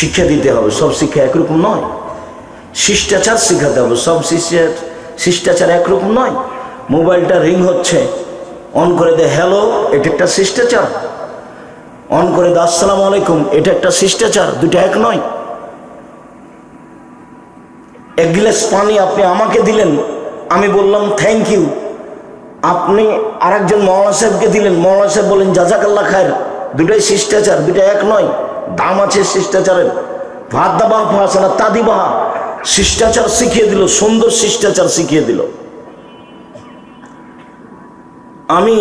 শিক্ষা দিতে হবে, সব শিক্ষা একরকম নয়। শিষ্টাচার শেখাতে হবে, সব শিষ্টাচার শিষ্টাচার একরকম নয়। মোবাইলটা রিং হচ্ছে, অন করে দে, হ্যালো, এটা একটা শিষ্টাচার। অন করে দে, আসসালামু আলাইকুম, এটা একটা শিষ্টাচার দুটা এক নয়। এক গ্লাস পানি আপনি আমাকে দিলেন, আমি বললাম থ্যাংক ইউ আপনি আরেকজন মৌলানা সাহেবকে দিলেন মৌলানা সাহেব বলেন জাজাকাল্লা খায়ের দুটাই শিষ্টাচার দুটা এক নয়। দাম আছে শিষ্টাচারের। ভাত দাবাহ আছে না তাদি বাহা শিষ্টাচার শিখিয়ে দিল, সুন্দর শিষ্টাচার শিখিয়ে দিল। আমি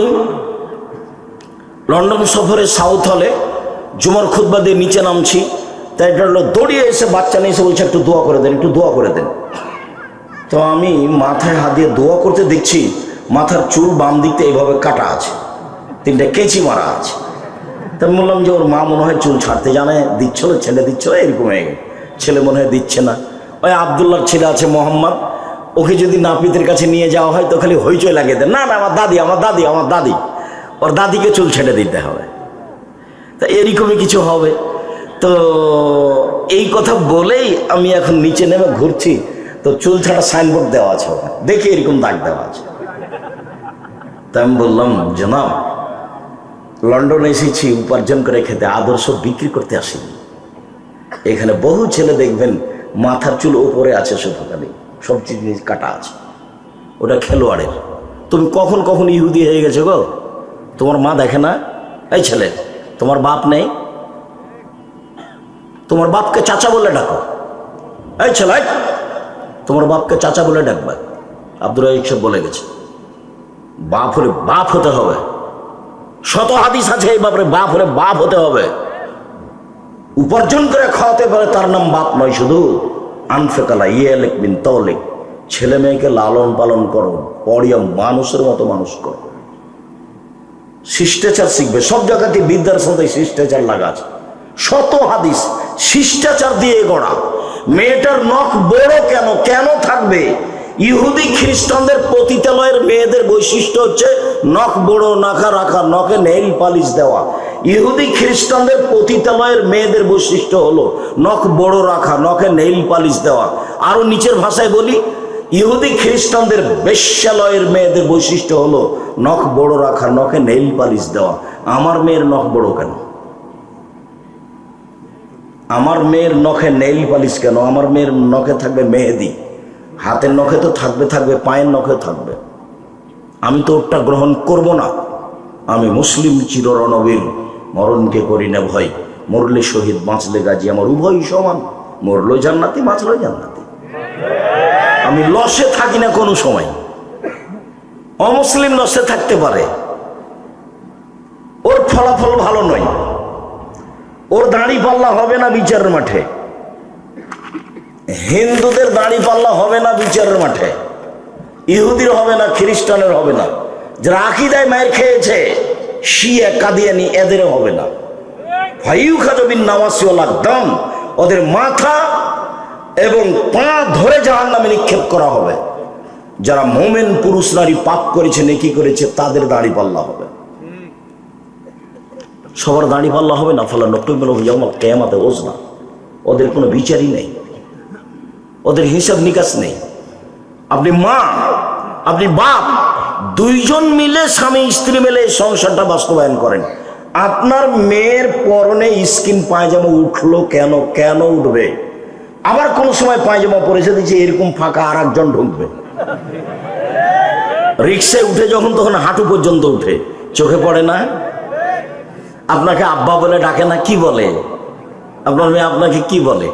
লন্ডন সফরে সাউথ হলে জুমার খুদ্া দিয়ে নিচে নামছি, তাই এটা হলো দৌড়িয়ে এসে বাচ্চা নিয়ে এসে বলছে, একটু দোয়া করে দেন, একটু দোয়া করে দেন। তো আমি মাথায় হাত দিয়ে দোয়া করতে দেখছি, মাথার চুল বাম দিকতে এইভাবে কাটা আছে, তিনটা কেচি মারা আছে। তা আমি বললাম যে ওর মা মনে হয় চুল ছাড়তে জানে, দিচ্ছিল, ছেলে দিচ্ছিল, এরকম হয়ে। ছেলে মনে হয় দিচ্ছে না। ওই আবদুল্লার ছেলে আছে মোহাম্মদ, ওকে যদি নাপিতের কাছে নিয়ে যাওয়া হয় তো খালি হইচই লাগিয়ে দেয় না না, আমার দাদি আমার দাদি আমার দাদি। ওর দাদিকে চুল ছেড়ে দিতে হবে। তা এরকমই কিছু হবে। তো এই কথা বলেই আমি এখন নিচে নেমে ঘুরছি। তো চুল ছাড়া সাইনবোর্ড দেওয়া আছে ওখানে। দেখি এরকম দাগ দেওয়া আছে। তা আমি বললাম, জনাব লন্ডনে এসেছি, উপার্জন করে খেতে, আদর্শ বিক্রি করতে আসিনি। এখানে বহু ছেলে দেখবেন, মাথার চুল ওপরে আছে শুধু খালি সব জিনিস কাটা আছে। ওটা খেলোয়াড়ের। তুমি কখন কখন ইহুদি হয়ে গেছো গো? তোমার মা দেখে না? এই ছেলে, তোমার বাপ নেই? তোমার বাপকে চাচা বলে ডাকো। এই ছেলে তোমার বাপকে চাচা বলে ডাকবে। আব্দুল সাহেব বলে গেছে, বাপ হলে বাপ হতে হবে। শত হাদিস আছে, এই ব্যাপারে বাপ হলে বাপ হতে হবে। উপার্জন করে খাওয়াতে পারে, তার নাম বাপ নয়, শুধু আনফেকালা ইয়ে লিখবিন তলিক ছেলে মেয়েকে লালন পালন করো, পড়িয়া মানুষের মতো মানুষ করো। শিষ্টাচার শিখবে, সব জায়গাতে বিদ্যার সাথে শিষ্টাচার লাগা আছে। শত হাদিস, শিষ্টাচার দিয়ে গড়া। মেয়েটার নখ বড় কেন? কেন থাকবে? ইহুদি খ্রিস্টানদের পতিতালয়ের মেয়েদের বৈশিষ্ট্য হচ্ছে নখ বড় নাকা রাখা, নখে নেইল পালিশ দেওয়া। ইহুদি খ্রিস্টানদের পতিতালয়ের মেয়েদের বৈশিষ্ট্য হলো নখ বড় রাখা, নখে নেইল পালিশ দেওয়া। আরও নিচের ভাষায় বলি, ইহুদি খ্রিস্টানদের বেশ্যালয়ের মেয়েদের বৈশিষ্ট্য হলো নখ বড় রাখা, নখে নেইল পালিশ দেওয়া। আমার মেয়ের নখ বড় কেন? আমার মেয়ের নখে নেইল পালিশ কেন? আমার মেয়ের নখে থাকবে মেহেদি। হাতের নখে তো থাকবে থাকবে, পায়ের নখে থাকবে। আমি তো ওটা গ্রহণ করব না। আমি মুসলিম চিররণবীর, মরণকে করি না ভয়। মরলে শহীদ বাঁচলে গাজী আমার উভয়ই সমান। মরলো জান্নাতি, বাঁচলো জান্নাতি। আমি লসে থাকি না কোনো সময়। অমুসলিম লসে থাকতে পারে। ওর ফলাফল ভালো নয়। ওর দাড়ি পাল্লা হবে না বিচারের মাঠে। হিন্দুদের দাড়ি পাল্লা হবে না বিচারের মাঠে, ইহুদির হবে না, খ্রিস্টানের হবে না। যারা আকিদায় মায়ের খেয়েছে, শিয়া, কাদিয়ানি এদেরও হবে না। ফাইউ খাজবিন নামাসিওয়ালা দম ওদের মাথা এবং পা ধরে জাহান নামে নিক্ষেপ করা হবে। যারা মোমেন পুরুষ নারী পাপ করেছে, নেকি করেছে, তাদের দাড়ি পাল্লা হবে। সবার দাড়ি পাল্লা হবে না ফলে নকল যেমন কেয়ামাতে ওজ না ওদের কোনো বিচারই নেই। ওদের হিসাব নিকাশ নেই। আপনি মা, আপনি বাপ, দুইজন মিলে স্বামী, স্ত্রী মিলে সংসারটা বাস্তবায়ন করেন। আপনার মেয়ের পরনে স্কিন পায়জামা উঠল কেন? কেন উঠবে? আবার কোন সময় পায়জামা পরেছে দিচ্ছে এরকম ফাঁকা আর একজন ঢুকবে। রিক্সায় উঠে যখন তখন হাঁটু পর্যন্ত উঠে। চোখে পড়ে না? আপনাকে আব্বা বলে ডাকে না? কি বলে? আপনার মেয়ে আপনাকে কি বলে?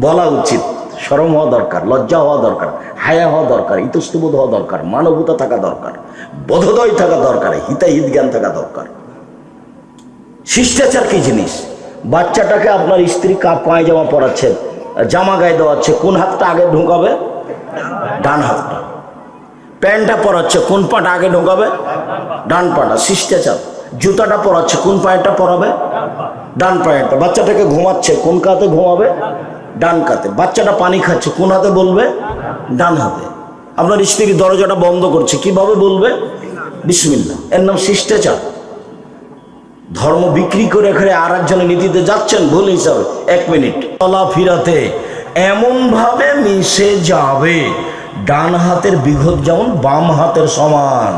বলা উচিত, সরম হওয়া দরকার, লজ্জা হওয়া দরকার, হায়া হওয়া দরকার, ইতস্তবোধ হওয়া দরকার, মানবতা থাকা দরকার, বোধোদয় থাকা দরকার হিতাহিত জ্ঞান থাকা দরকার। শিষ্টাচার কি জিনিস? বাচ্চাটাকে আপনার স্ত্রী কা পায়ে জামা পরাচ্ছে, জামা গায়ে দেওয়াচ্ছে, কোন হাতটা আগে ঢুকাবে? ডান হাতটা। প্যান্টটা পরাচ্ছে, কোন পাটা আগে ঢোকাবে? ডান পাটা। শিষ্টাচার। জুতাটা পরাচ্ছে, কোন পায়েটা পরাবে? ডান পায়েটা বাচ্চাটাকে ঘুমাচ্ছে, কোন কাতে ঘুমাবে? ডান কাতে। বাচ্চাটা পানি খাচ্ছে, কোন হাতে বলবে? ডান হাতে। আপনার স্ত্রী দরজাটা বন্ধ করছে, কীভাবে বলবে? বিসমিল্লা এর নাম শিষ্টাচার। ধর্ম বিক্রি করে এখানে আর একজনে নীতিতে যাচ্ছেন, ভুল হিসাবে। এক মিনিট। চলাফিরাতে এমনভাবে মিশে যাবে, ডান হাতের বিঘত যেমন বাম হাতের সমান,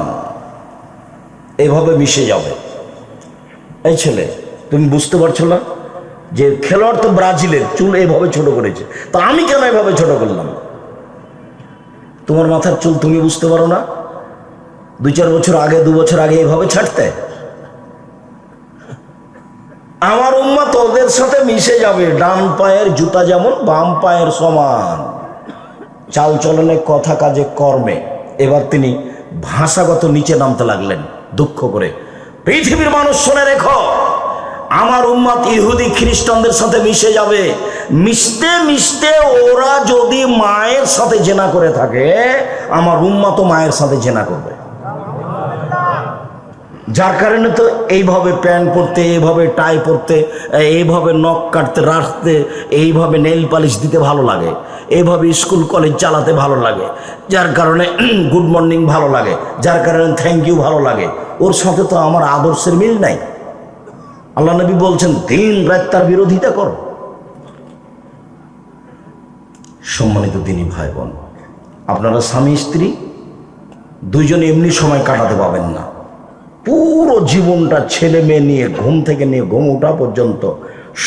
এভাবে মিশে যাবে। এই ছেলে, তুমি বুঝতে পারছ না? যে খেলোয়াড় তো ব্রাজিলের, চুল এইভাবে ছোট করেছে। তা আমি কেন এভাবে ছোট করলাম? তোমার মাথার চুল তুমি বুঝতে পারো না? দুই চার বছর আগে, দু বছর আগে এভাবে ছাড়তে? আমার উম্মা তোদের সাথে মিশে যাবে, ডান পায়ের জুতা যেমন, বাম পায়ের সমান। চাল চলনে, কথা কাজে, কর্মে। এবার তিনি ভাষাগত নিচে নামতে লাগলেন, দুঃখ করে। পৃথিবীর মানুষ শুনে রেখো। আমার উম্মাত ইহুদি খ্রিস্টানদের সাথে মিশে যাবে। মিশতে মিশতে ওরা যদি মায়ের সাথে জেনা করে থাকে, আমার উম্মাতও মায়ের সাথে জেনা করবে। যার কারণে তো এইভাবে প্যান্ট পরতে, এইভাবে টাই পরতে, এইভাবে নখ কাটতে, রাখতে, এইভাবে নেল পালিশ দিতে ভালো লাগে। এইভাবে স্কুল, কলেজ চালাতে ভালো লাগে। যার কারণে গুড মর্নিং ভালো লাগে। যার কারণে থ্যাংক ইউ ভালো লাগে। ওর সাথে তো আমার আদর্শের মিল নাই। আল্লাহ নবী বলছেন, দিন রাত তার বিরোধিতা করো। সম্মানিত দিনী ভাই বোন আপনারা স্বামী, স্ত্রী, দুইজনে এমনি সময় কাটাতে পাবেন না। পুরো জীবনটা ছেলে মেয়ে নিয়ে, ঘুম থেকে নিয়ে, ঘুম ওঠা পর্যন্ত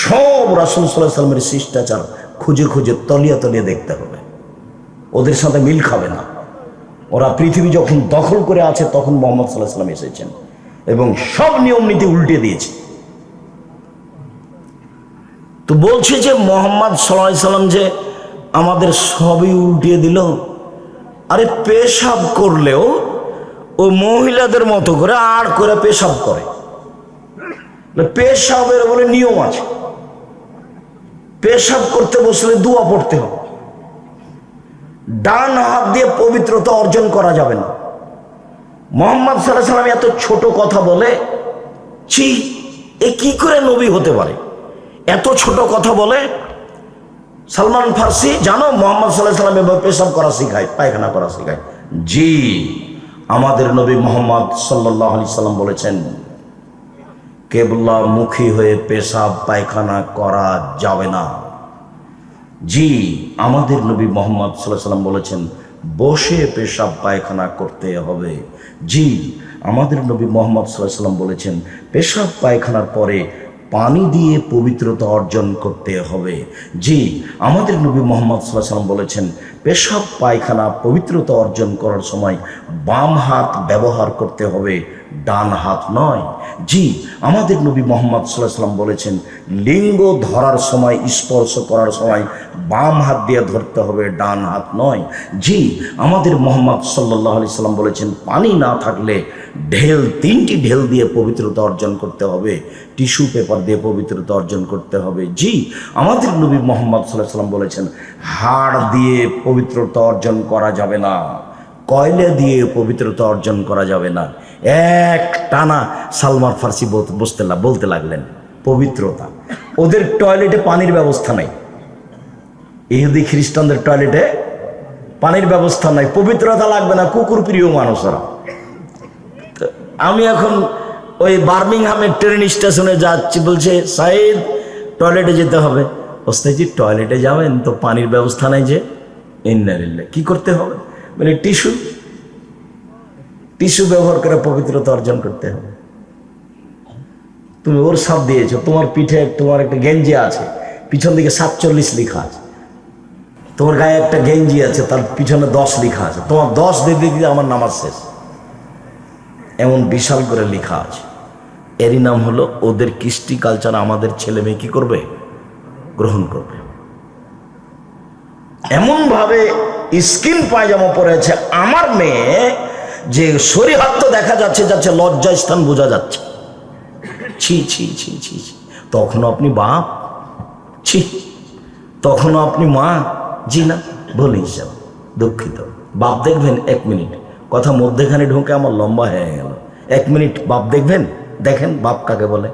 সব রাসুল সাল্লাহ সাল্লামের শিষ্টাচার খুঁজে খুঁজে, তলিয়া তলিয়ে দেখতে হবে। ওদের সাথে মিল খাবে না। ওরা পৃথিবী যখন দখল করে আছে, তখন মোহাম্মদ সাল্লাহ সাল্লাম এসেছেন এবং সব নিয়ম নীতি উল্টে দিয়েছে। তো বলছে যে মোহাম্মদ সাল্লাহ সাল্লাম যে আমাদের সবই উল্টিয়ে দিল। আরে পেশাব করলেও ও মহিলাদের মতো করে আর করে পেশাব করে। পেশাবের বলে নিয়ম আছে। পেশাব করতে বসলে দুয়া পড়তে হবে। ডান হাত দিয়ে পবিত্রতা অর্জন করা যাবে না। মোহাম্মদ সাল্লাহ সাল্লাম এত ছোট কথা বলে, ছি, এ কি করে নবী হতে পারে? এত ছোট কথা বলে সালমান ফার্সি, জানো? মোহাম্মদ সাল্লাহ সাল্লাম এভাবে পেশাব করা শিখায়, পায়খানা করা শিখায়। জি, আমাদের নবী মোহাম্মদ সাল্লাহ আলি সাল্লাম বলেছেন কেবলা মুখী হয়ে পেশাব, পায়খানা করা যাবে না। জি, আমাদের নবী মোহাম্মদ সাল্লাহ সাল্লাম বলেছেন, বসে পেশাব, পায়খানা করতে হবে। জি, আমাদের নবী মোহাম্মদ সাল্লাহ সাল্লাম বলেছেন, পেশাব, পায়খানার পরে পানি দিয়ে পবিত্রতা অর্জন করতে হবে। জি, আমাদের নবী মোহাম্মদ সাল্লাম বলেছেন, পেশাব, পায়খানা পবিত্রতা অর্জন করার সময় বাম হাত ব্যবহার করতে হবে। ডান হাত নয়। জি, আমাদের নবী মোহাম্মদ সাল্লাহ সাল্লাম বলেছেন, লিঙ্গ ধরার সময়, স্পর্শ করার সময় বাম হাত দিয়ে ধরতে হবে, ডান হাত নয়। জি, আমাদের মোহাম্মদ সাল্লাহ আলি সাল্লাম বলেছেন, পানি না থাকলে ঢেল, তিনটি ঢেল দিয়ে পবিত্রতা অর্জন করতে হবে, টিস্যু পেপার দিয়ে পবিত্রতা অর্জন করতে হবে। জি, আমাদের নবী মোহাম্মদ সাল্লাহ সাল্লাম বলেছেন, হাড় দিয়ে পবিত্রতা অর্জন করা যাবে না। কয়লে দিয়ে পবিত্রতা অর্জন করা যাবে না। এক টানা সালমার ফার্সি বসতে বলতে লাগলেন, পবিত্রতা। ওদের টয়লেটে পানির ব্যবস্থা নাই। ইহুদি খ্রিস্টানদের টয়লেটে পানির ব্যবস্থা নাই, পবিত্রতা লাগবে না, কুকুর প্রিয় মানুষরা। আমি এখন ওই বার্মিংহামের ট্রেন স্টেশনে যাচ্ছি, বলছে, সাইদ, টয়লেটে যেতে হবে। ওস্তাজি টয়লেটে যাবেন তো পানির ব্যবস্থা নাই যে? ইন্নারিল্লা কি করতে হবে? মানে টিস্যু টিস্যু ব্যবহার করে পবিত্রতা অর্জন করতে হবে। তুমি ওর সাপ দিয়েছ, তোমার পিঠে তোমার একটা গেঞ্জি আছে, পিছন দিকে সাতচল্লিশ লেখা আছে। তোমার গায়ে একটা গেঞ্জি আছে, তার পিছনে দশ লেখা আছে। তোমার দশ দিতে দিতে আমার নামাজ শেষ। এমন বিশাল করে লেখা আছে। এরই নাম হলো, ওদের কৃষ্টি কালচার আমাদের ছেলে মেয়ে কি করবে? গ্রহণ করবে। এমনভাবে স্কিন পায়জামা পরেছে। আমার মেয়ে যে শরীর তো দেখা যাচ্ছে যাচ্ছে লজ্জা স্থান বোঝা যাচ্ছে। ছি ছি ছি ছি ছি। তখনও আপনি বাপ? ছি। তখনও আপনি মা? জি না ভুল হিসাব দুঃখিত। বাপ দেখবেন এক মিনিট। কথা মধ্যেখানে ঢুকে আমার লম্বা হয়ে গেল। এক মিনিট, বাপ দেখবেন? দেখেন বাপ কাকে বলে।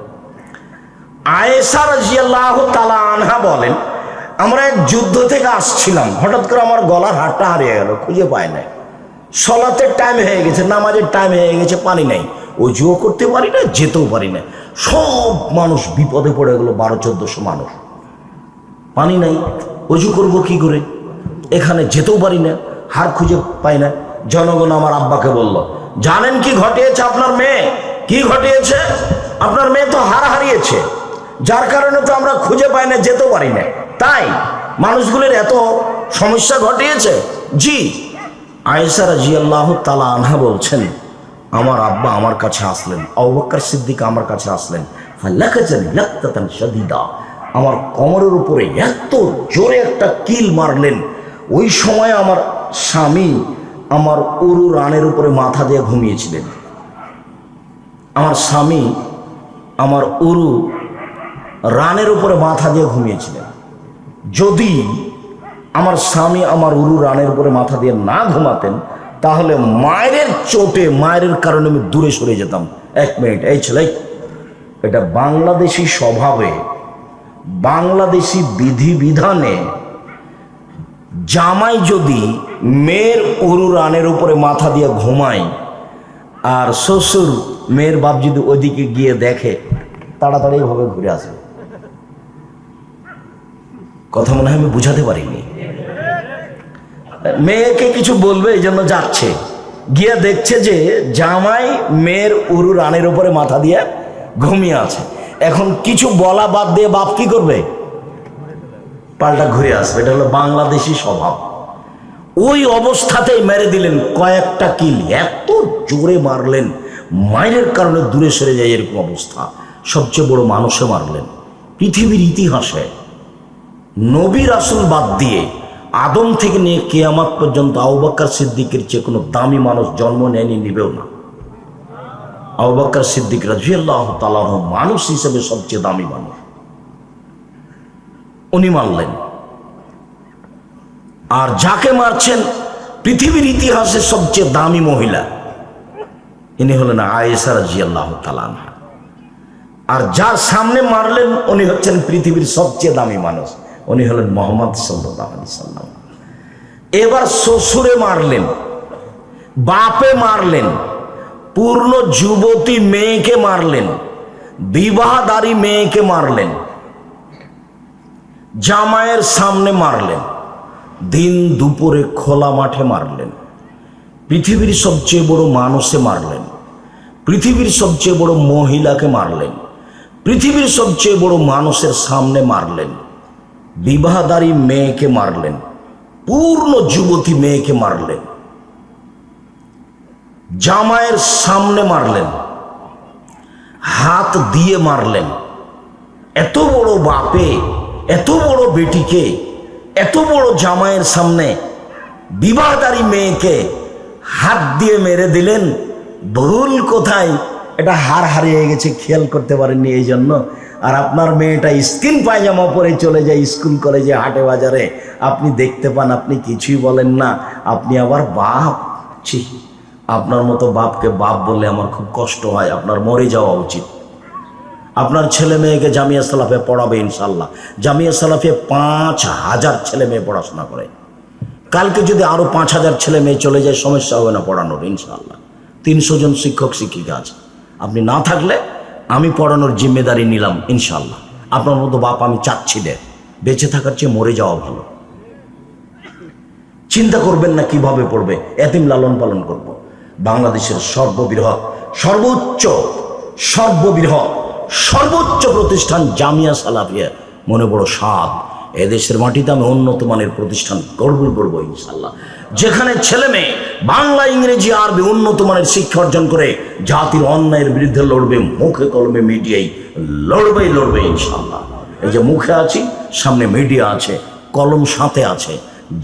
আয়েশা রাজিয়াল্লাহ তালা আনহা বলেন আমরা এক যুদ্ধ থেকে আসছিলাম। হঠাৎ করে আমার গলার হাটটা হারিয়ে গেল, খুঁজে পায় নাই। সলাতের টাইম হয়ে গেছে, নামাজের টাইম হয়ে গেছে, পানি নাই। অজুও করতে পারি না, যেতেও পারি না। সব মানুষ বিপদে পড়ে গেল, বারো, চোদ্দশো মানুষ। পানি নাই, অজু করব কি করে? এখানে যেতেও পারি না, হার খুঁজে পাই না। জনগণ আমার আব্বাকে বলল, জানেন কি ঘটিয়েছে আপনার মেয়ে? কি ঘটিয়েছে? আপনার মেয়ে তো হার হারিয়েছে। যার কারণে তো আমরা খুঁজে পাই না, যেতেও পারি না। তাই মানুষগুলির এত সমস্যা ঘটিয়েছে? জি। আয়েসা রাজি আল্লাহ তালা আনহা বলছেন, আমার আব্বা আমার কাছে আসলেন অবক্কর সিদ্দিক আমার কাছে আসলেন। ফাল্লাকাজান লাক্তাতান শাদীদা। আমার কোমরের উপরে এত জোরে একটা কিল মারলেন। ওই সময় আমার স্বামী আমার উরু রানের উপরে মাথা দিয়ে ঘুমিয়েছিলেন। আমার স্বামী আমার উরু রানের উপরে মাথা দিয়ে ঘুমিয়েছিলেন। যদি আমার স্বামী আমার উরু রানের উপরে মাথা দিয়ে না ঘুমাতেন, তাহলে মায়ের চোটে, মায়ের কারণে আমি দূরে সরে যেতাম। এক মিনিট, এই ছেলে, এটা বাংলাদেশি স্বভাবে, বাংলাদেশি বিধিবিধানে জামাই যদি মেয়ের উরু রানের উপরে মাথা দিয়ে ঘুমায়, আর শ্বশুর মেয়ের বাপ যদি ওইদিকে গিয়ে দেখে, তাড়াতাড়ি ভাবে ঘুরে আসবে কথা মনে হয় আমি বুঝাতে পারিনি। মেয়েকে কিছু বলবে, এই জন্য যাচ্ছে। গিয়ে দেখছে যে জামাই মেয়ের উরু রানের উপরে মাথা দিয়ে ঘুমিয়ে আছে। এখন কিছু বলা বাদ দিয়ে বাপ কি করবে? পাল্টা ঘুরে আসবে। এটা হলো বাংলাদেশি স্বভাব। ওই অবস্থাতেই মেরে দিলেন কয়েকটা কিল। এত জোরে মারলেন মায়ের কারণে দূরে সরে যায় এরকম অবস্থা। সবচেয়ে বড় মানুষে মারলেন। পৃথিবীর ইতিহাসে নবী রাসুল বাদ দিয়ে আদম থেকে নিয়ে কেয়ামাত পর্যন্ত আউবাক্কার সিদ্দিকের চেয়ে কোনো দামি মানুষ জন্ম নেয়নি, নিবেও না। আউবাক্কার সিদ্দিক রাজিয়াল্লাহ তালাহ মানুষ হিসেবে সবচেয়ে দামি মানুষ। উনি মানলেন। আর যাকে মারছেন পৃথিবীর ইতিহাসে সবচেয়ে দামি মহিলা, ইনি হলেন আয়েসা রাজিয়াল্লাহ তালান আর যার সামনে মারলেন, উনি হচ্ছেন পৃথিবীর সবচেয়ে দামি মানুষ। উনি হলেন মোহাম্মদ সাল্লাহ সাল্লাম। এবার শ্বশুরে মারলেন, বাপে মারলেন, পূর্ণ যুবতী মেয়েকে মারলেন, বিবাহদারী মেয়েকে মারলেন জামায়ের সামনে মারলেন, দিন দুপুরে খোলা মাঠে মারলেন, পৃথিবীর সবচেয়ে বড় মানুষে মারলেন, পৃথিবীর সবচেয়ে বড় মহিলাকে মারলেন, পৃথিবীর সবচেয়ে বড় মানুষের সামনে মারলেন। বিবাহদারী মেয়েকে মারলেন। পূর্ণ যুবতী মেয়েকে মারলেন। জামায়ের সামনে মারলেন। হাত দিয়ে মারলেন। এত বড় বাপে, এত বড় বেটিকে, এত বড় জামাইয়ের সামনে বিবাহদারী মেয়েকে হাত দিয়ে মেরে দিলেন। ভুল কোথায়? এটা হার হারিয়ে গেছে, খেয়াল করতে পারেননি এই জন্য আর আপনার মেয়েটা স্কিন পায়জামা পরে চলে যায় স্কুল কলেজে, হাটে বাজারে। আপনি দেখতে পান, আপনি কিছুই বলেন না। আপনি আবার বাপ। ছি, আপনার মতো বাপকে বাপ বললে আমার খুব কষ্ট হয়, আপনার মরে যাওয়া উচিত। আপনার ছেলে মেয়েকে জামিয়া সালাফে পড়াবে ইনশাল্লাহ জামিয়া সালাফে পাঁচ হাজার ছেলে মেয়ে পড়াশোনা করে। কালকে যদি আরও পাঁচ হাজার ছেলে মেয়ে চলে যায়, সমস্যা হবে না পড়ানোর ইনশাল্লাহ তিনশো জন শিক্ষক, শিক্ষিকা আছে। আপনি না থাকলে আমি পড়ানোর জিম্মেদারি নিলাম ইনশাল্লাহ আপনার মতো বাপ আমি চাচ্ছি দে। বেঁচে থাকার চেয়ে মরে যাওয়া ভালো। চিন্তা করবেন না কীভাবে পড়বে, এতিম লালন পালন করব। বাংলাদেশের সর্ববৃহৎ, সর্বোচ্চ সর্ববৃহৎ, সর্বোচ্চ প্রতিষ্ঠান জামিয়া সালাফিয়া। মনে বড় সাদ এদেশের মাটিতে আমি উন্নত মানের প্রতিষ্ঠান গর্বই করব ইনশাল্লাহ যেখানে ছেলে মেয়ে বাংলা, ইংরেজি, আরবি উন্নত মানের শিক্ষা অর্জন করে জাতির অন্যায়ের বিরুদ্ধে লড়বে, মুখে কলমে মিডিয়াই লড়বেই লড়বে ইনশাল্লাহ এই যে মুখে আছি, সামনে মিডিয়া আছে, কলম সাথে আছে,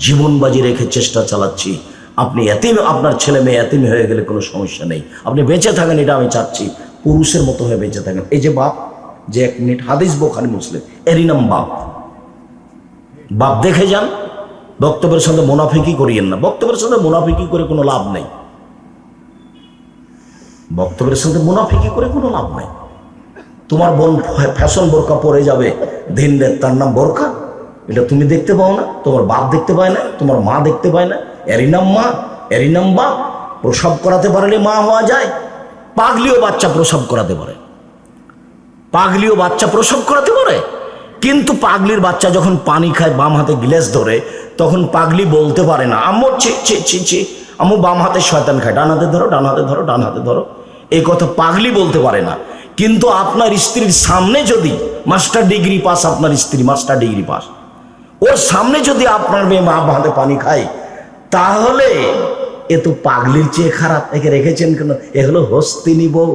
জীবন বাজি রেখে চেষ্টা চালাচ্ছি। আপনি এতিম, আপনার ছেলে মেয়ে এতিমি হয়ে গেলে কোনো সমস্যা নেই। আপনি বেঁচে থাকেন, এটা আমি চাচ্ছি। পুরুষের মতো হয়ে বেঁচে থাকেন। এই যে বাপ, যে এক মিনিট হাদিস বোখারি মুসলিম, এরই নাম বাপ। বাপ দেখে যান বক্তব্যের সঙ্গে মুনাফিকি করিয়েন না। বক্তব্যের সঙ্গে মুনাফিকি করে কোনো লাভ নেই। বক্তব্যের সঙ্গে মুনাফিকি করে কোনো লাভ নেই। তোমার বোন ফ্যাশন বোরকা পরে যাবে, দিন তার নাম বোরকা। এটা তুমি দেখতে পাও না, তোমার বাপ দেখতে পায় না, তোমার মা দেখতে পায় না। এরই নাম মা, এরই নাম বাপ। প্রসব করাতে পারলে মা হওয়া যায়। পাগলিও বাচ্চা প্রসব করাতে পারে। পাগলিও বাচ্চা প্রসব করাতে পারে। কিন্তু পাগলির বাচ্চা যখন পানি খায়, বাম হাতে গ্লাস ধরে, তখন পাগলি বলতে পারে না, আম্মু, ছি ছি ছি ছি। আম্মু, বাম হাতে শয়তান খায়, ডান হাতে ধরো, ডান হাতে ধরো, ডান হাতে ধরো। এই কথা পাগলি বলতে পারে না। কিন্তু আপনার স্ত্রীর সামনে যদি মাস্টার ডিগ্রি পাস, আপনার স্ত্রী মাস্টার ডিগ্রি পাস, ওর সামনে যদি আপনার মেয়ে মা হাতে পানি খায়, তাহলে এ তো পাগলির চেয়ে খারাপ। একে রেখেছেন কেন? এ হলো হস্তিনী বউ।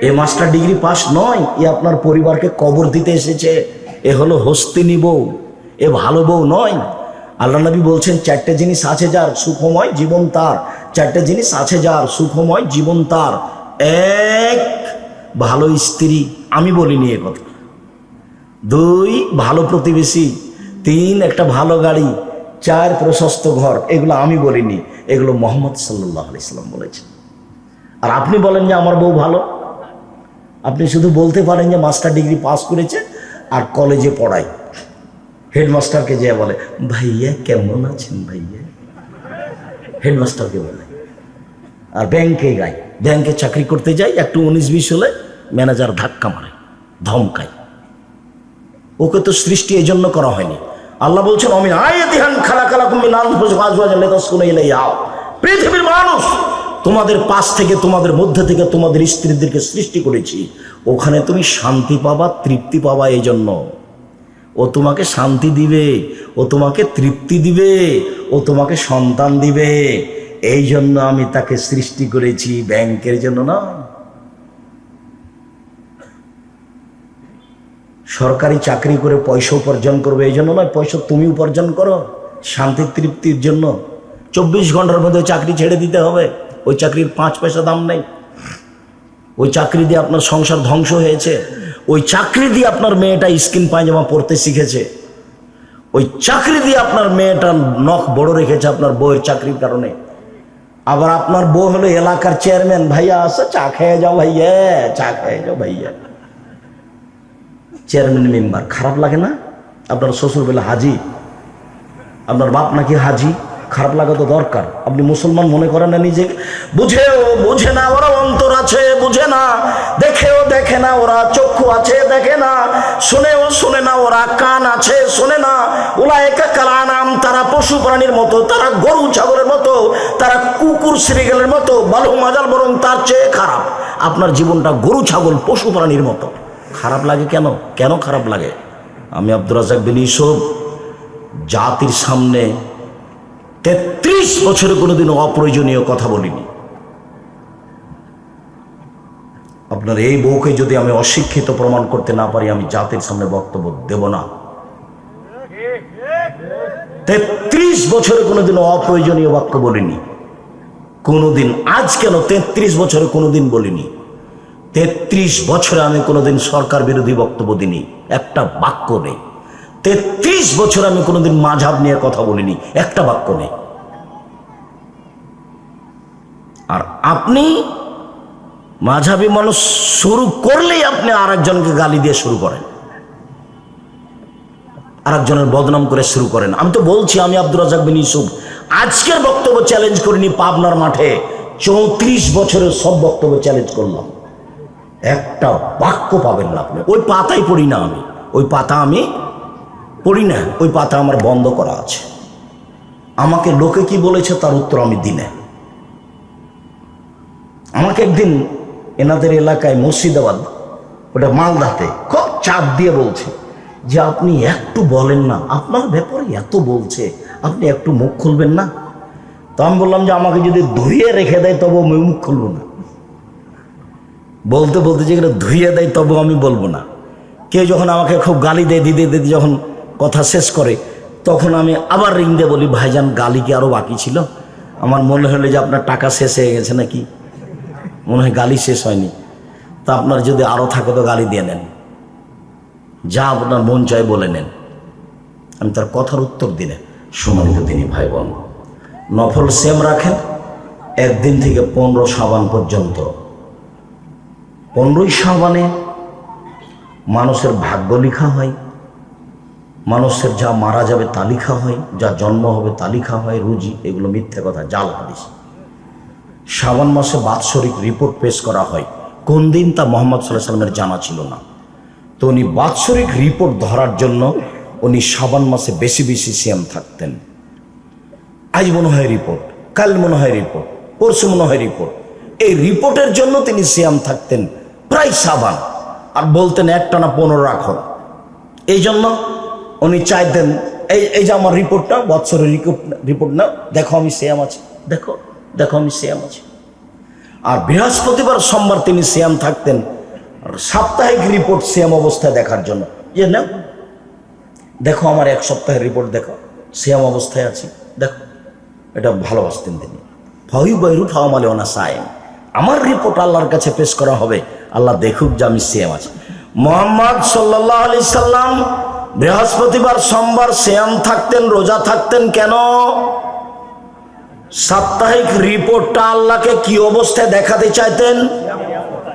এ মাস্টার ডিগ্রি পাস নয়, এ আপনার পরিবারকে কবর দিতে এসেছে। এ হলো হস্তিনী বউ, এ ভালো বউ নয়। আল্লাহ নবী বলছেন, চারটে জিনিস আছে যার সুখময় জীবন তার। চারটে জিনিস আছে যার সুখময় জীবন তার। এক, ভালো স্ত্রী, আমি বলিনি এ কথা। দুই, ভালো প্রতিবেশী। তিন, একটা ভালো গাড়ি। চার, প্রশস্ত ঘর। এগুলো আমি বলিনি। এগুলো মোহাম্মদ সাল্লাহ আলাইসাল্লাম বলেছেন। আর আপনি বলেন যে আমার বউ ভালো? আপনি শুধু বলতে পারেন যে মাস্টার ডিগ্রি পাস করেছে আর কলেজে পড়ায়। হেডমাস্টারকে যে বলে, ভাইয়া, কেমন আছেন ভাইয়া? হেডমাস্টারকে বলে। আর ব্যাংকে গায়। ব্যাংকে চাকরি করতে যাই একটু উনিশ বিশ হলে ম্যানেজার ধাক্কা মারে, ধমকায়। ওকে তো সৃষ্টি এই জন্য করা হয়নি। আল্লাহ বলছেন, অমিন আয়াতিহান খালা খালা কুমিন পৃথিবীর মানুষ তোমাদের পাশ থেকে, তোমাদের মধ্যে থেকে তোমাদের স্ত্রীদেরকে সৃষ্টি করেছি। ওখানে তুমি শান্তি পাবা, তৃপ্তি পাবা এই জন্য ও তোমাকে শান্তি দিবে, ও তোমাকে তৃপ্তি দিবে, ও তোমাকে সন্তান দিবে। এই জন্য আমি তাকে সৃষ্টি করেছি ব্যাংকের জন্য না। সরকারি চাকরি করে পয়সা উপার্জন করবে এই জন্য নয়, পয়সা তুমি উপার্জন করো। শান্তি, তৃপ্তির জন্য। চব্বিশ ঘণ্টার মধ্যে চাকরি ছেড়ে দিতে হবে। ওই চাকরির পাঁচ পয়সা দাম নেই। ওই চাকরি দিয়ে আপনার সংসার ধ্বংস হয়েছে। ওই চাকরি দিয়ে আপনার মেয়েটা স্কিন পায়জামা পড়তে শিখেছে। ওই চাকরি দিয়ে আপনার মেয়েটা নখ বড় রেখেছে আপনার বউয়ের চাকরির কারণে। আবার আপনার বউ হলো এলাকার চেয়ারম্যান, ভাইয়া, আসো, চা খেয়ে যাও ভাইয়া, চা খেয়ে যাও ভাইয়া। চেয়ারম্যান মেম্বার, খারাপ লাগে না? আপনার শ্বশুর বেলা হাজি। আপনার বাপ নাকি হাজি? খারাপ লাগা তো দরকার। আপনি মুসলমান মনে করেন না নিজেকে বুঝেও বুঝে না ওরা অন্তর আছে, বুঝে না। দেখেও দেখে না, ওরা চক্ষু আছে, দেখে না। শুনেও শুনে না, ওরা কান আছে, শুনে না। ওলা একা কালা নাম তারা পশু প্রাণীর মতো, তারা গরু ছাগলের মতো, তারা কুকুর শ্রীগেলের মতো, বালু মাজাল বরং তার চেয়ে খারাপ। আপনার জীবনটা গরু ছাগল, পশু প্রাণীর মতো। খারাপ লাগে কেন? কেন খারাপ লাগে? আমি আব্দুর রাজাক বিন ইসব জাতির সামনে তেত্রিশ বছরে কোনোদিন অপ্রয়োজনীয় কথা বলিনি। আপনার এই বউকে যদি আমি অশিক্ষিত প্রমাণ করতে না পারি, আমি জাতির সামনে বক্তব্য দেব না। তেত্রিশ বছরে কোনোদিন অপ্রয়োজনীয় বাক্য বলিনি। কোনোদিন আজ কেন তেত্রিশ বছরে কোনোদিন বলিনি? তেত্রিশ বছরে আমি কোনোদিন সরকার বিরোধী বক্তব্য দিনি একটা বাক্য নেই। তেত্রিশ বছর আমি কোনোদিন মাঝাব নিয়ে কথা বলিনি, একটা বাক্য নেই। আর আপনি মাঝাবি মানুষ শুরু করলেই আপনি আর একজনকে গালি দিয়ে শুরু করেন। আরেকজনের বদনাম করে শুরু করেন। আমি তো বলছি, আমি আব্দুর রাজাক বিন ইউসুফ। আজকের বক্তব্য চ্যালেঞ্জ করিনি পাবনার মাঠে। চৌত্রিশ বছরের সব বক্তব্য চ্যালেঞ্জ করলাম। একটা বাক্য পাবেন না আপনি। ওই পাতাই পড়ি না আমি। ওই পাতা আমি পড়ি না, ওই পাতা আমার বন্ধ করা আছে। আমাকে লোকে কি বলেছে তার উত্তর আমি দিনে। আমাকে একদিন এনাদের এলাকায় মুর্শিদাবাদ, ওটা মালদাতে খুব চাপ দিয়ে বলছে যে আপনি একটু বলেন না, আপনার ব্যাপারে এত বলছে, আপনি একটু মুখ খুলবেন না। তো আমি বললাম যে আমাকে যদি ধুয়ে রেখে দেয় তবু আমি মুখ খুলবো না। বলতে বলতে যেগুলো ধুয়ে দেয় তবু আমি বলব না। কেউ যখন আমাকে খুব গালি দেয়, দিদি দিদি, যখন কথা শেষ করে, তখন আমি আবার রিং দিয়ে বলি, ভাইজান, গালি কি আরও বাকি ছিল? আমার মনে হলো যে আপনার টাকা শেষ হয়ে গেছে নাকি? মনে হয় গালি শেষ হয়নি। তা আপনার যদি আরও থাকে তো গালি দিয়ে নেন। যা আপনার মন চায় বলে নেন। আমি তার কথার উত্তর দিলে সম্মানিত তিনি ভাই বোন নফল সেম রাখেন, একদিন থেকে পনেরো সাবান পর্যন্ত। পনেরোই সাবানে মানুষের ভাগ্য লেখা হয় মানুষের যা মারা যাবে তা লেখা হয়, যা জন্ম হবে তা লেখা হয়, রুজি, এগুলো মিথ্যে কথা, জাল হাদিস। শ্রাবণ মাসে বাৎসরিক রিপোর্ট পেশ করা হয়। কোন দিন তা মোহাম্মদ সাল্লাহ সাল্লামের জানা ছিল না। তো উনি বাৎসরিক রিপোর্ট ধরার জন্য উনি শ্রাবণ মাসে বেশি বেশি সিয়াম থাকতেন। আজ মনে হয় রিপোর্ট কাল মনে হয় রিপোর্ট পরশু মনে হয় রিপোর্ট এই রিপোর্টের জন্য তিনি সিয়াম থাকতেন প্রায় সাবান আর বলতেন একটা না পনেরো রাখো। এই জন্য উনি চাইতেন এই এই যে আমার রিপোর্টটা বৎসরের রিপোর্ট না দেখো আমি সিয়াম আছি, দেখো দেখো আমি সিয়াম আছি। আর বৃহস্পতিবার সোমবার তিনি সিয়াম থাকতেন, সাপ্তাহিক রিপোর্ট সিয়াম অবস্থায় দেখার জন্য। যে না দেখো আমার এক সপ্তাহের রিপোর্ট দেখো সিয়াম অবস্থায় আছি, দেখো, এটা ভালোবাসতেন তিনি। ফাহি বৈরু ফাওয়ামালে ওনা সায়েম। আমার রিপোর্ট আল্লাহর কাছে পেশ করা হবে, আল্লাহ দেখুক যে আমি সিয়াম আছি। মোহাম্মদ সাল্লাহ আলি সাল্লাম বৃহস্পতিবার সোমবার সিয়াম থাকতেন, রোজা থাকতেন কেন? সাপ্তাহিক রিপোর্টটা আল্লাহকে কি অবস্থায় দেখাতে চাইতেন?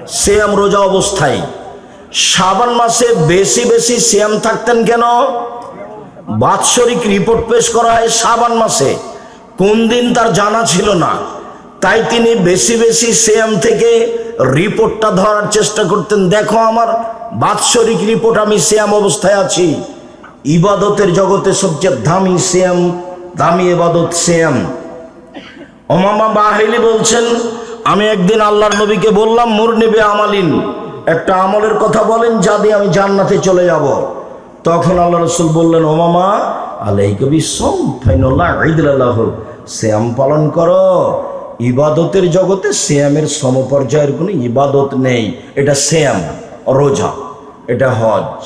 সিয়াম রোজা অবস্থায়। শ্রাবণ মাসে বেশি বেশি সিয়াম থাকতেন কেন? বাৎসরিক রিপোর্ট পেশ করা হয় শ্রাবণ মাসে। কোন দিন তার জানা ছিল না। তাই তিনি বেশি বেশি সিয়াম থেকে রিপোর্টটা ধরার চেষ্টা করতেন। দেখো আমার বাৎসরিক রিপোর্ট, আমি শ্যাম অবস্থায় আছি। ইবাদতের জগতে সবচেয়ে দামি শ্যাম দামি ইবাদত সিয়াম। ওমামা বাহিলি বলছেন, আমি একদিন আল্লাহর নবীকে বললাম, মুর নেবে আমালিন। একটা আমলের কথা বলেন, যা দিয়ে আমি জান্নাতে চলে যাব। তখন আল্লাহ রসুল বললেন, ওমামা আলাই কবি সোম ফাইনুল্লাহ ঈদুল্লাহ শ্যাম পালন করো। ইবাদতের জগতে শ্যামের সমপর্যায়ের কোনো ইবাদত নেই। এটা শ্যাম রোজা, এটা হজ।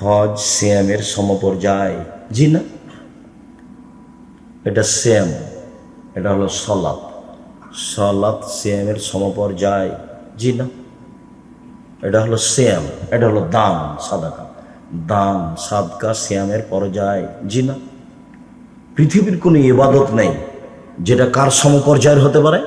হজ শ্যামের সমপর্যায়। জি না? এটা শ্যাম এটা হলো সলাপ সলাপ সেমের সমপর্যায়। জি না? এটা হলো শ্যাম এটা হলো দাম সাদাকা। দাম সাদকা শ্যামের পর্যায়। জি না? পৃথিবীর কোনো ইবাদত নেই। যেটা কার সমপর্যায়ের হতে পারে?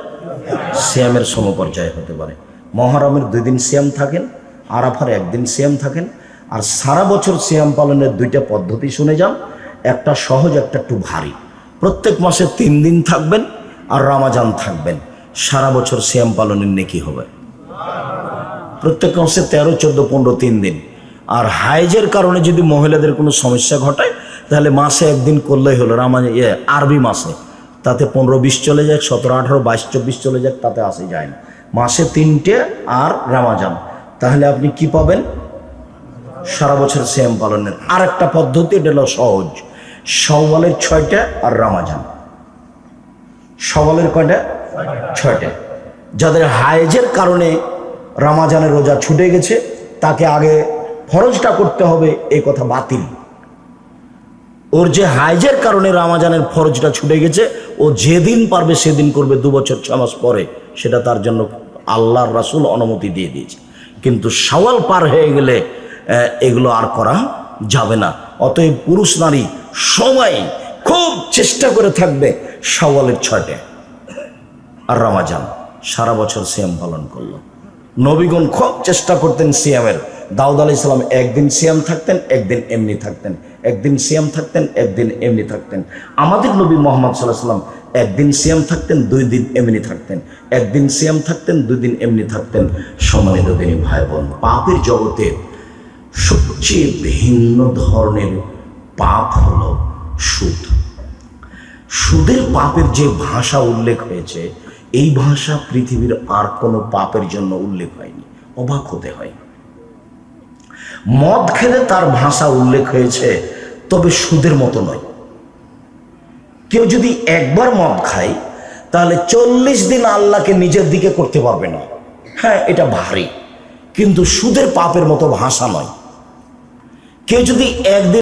শ্যামের সমপর্যায় হতে পারে। মহরমের দুই দিন শ্যাম থাকেন, আরাফার একদিন শ্যাম থাকেন, আর সারা বছর শ্যাম পালনের দুইটা পদ্ধতি শুনে যান একটা সহজ, একটা একটু ভারী। প্রত্যেক মাসে তিন দিন থাকবেন আর রামাজান থাকবেন। সারা বছর শ্যাম পালনের নেকি হবে। প্রত্যেক মাসে তেরো, চোদ্দ, পনেরো, তিন দিন। আর হাইজের কারণে যদি মহিলাদের কোনো সমস্যা ঘটায়, তাহলে মাসে একদিন করলেই হলো। রামা ইয়ে আরবি মাসে। তাতে পনেরো বিশ চলে যাক, সতেরো, আঠারো, বাইশ, চব্বিশ চলে যাক, তাতে আসে যায় না। মাসে তিনটে আর রামাজান। তাহলে আপনি কি পাবেন? সারা বছর শ্যাম পালনের আর একটা পদ্ধতি, এটা হলো সহজ। সওয়ালের ছয়টা আর রামাজান। সওয়ালের কয়টা? ছয়টা। যাদের হায়েজের কারণে রামাজানের রোজা ছুটে গেছে, তাকে আগে ফরজটা করতে হবে এই কথা বাতিল। ওর যে হাইজের কারণে রামাজানের ফরজটা ছুটে গেছে, ও যেদিন পারবে সেদিন করবে দু বছর ছ মাস পরে। সেটা তার জন্য আল্লাহর রাসুল অনুমতি দিয়ে দিয়েছে। কিন্তু সওয়াল পার হয়ে গেলে এগুলো আর করা যাবে না। অতএব পুরুষ নারী সবাই খুব চেষ্টা করে থাকবে সওয়ালের ছয়টে। আর রামাজান সারা বছর সিয়াম পালন করল। নবীগণ খুব চেষ্টা করতেন সিয়ামের। দাউদ আলি সালাম একদিন সিয়াম থাকতেন, একদিন এমনি থাকতেন। একদিন সিয়াম থাকতেন, একদিন এমনি থাকতেন। আমাদের নবী মোহাম্মদ সাল্লাহ সাল্লাম একদিন সিয়াম থাকতেন, দুই দিন এমনি থাকতেন। একদিন সিয়াম থাকতেন, দুই দিন এমনি থাকতেন। সম্মানিত তিনি ভাই বোন পাপের জগতে সবচেয়ে ভিন্ন ধরনের পাপ হল সুদ। সুদের পাপের যে ভাষা উল্লেখ হয়েছে, এই ভাষা পৃথিবীর আর কোনো পাপের জন্য উল্লেখ হয়নি, অবাক হতে হয়। মদ খেলে তার ভাষা উল্লেখ হয়েছে, তবে সুদের মতো নয়। কেউ যদি একবার মদ খায়, তাহলে চল্লিশ দিন আল্লাহকে নিজের দিকে করতে পারবে না। হ্যাঁ এটা ভারী, কিন্তু সুদের পাপের মতো ভাষা নয়। কেউ যদি একদিন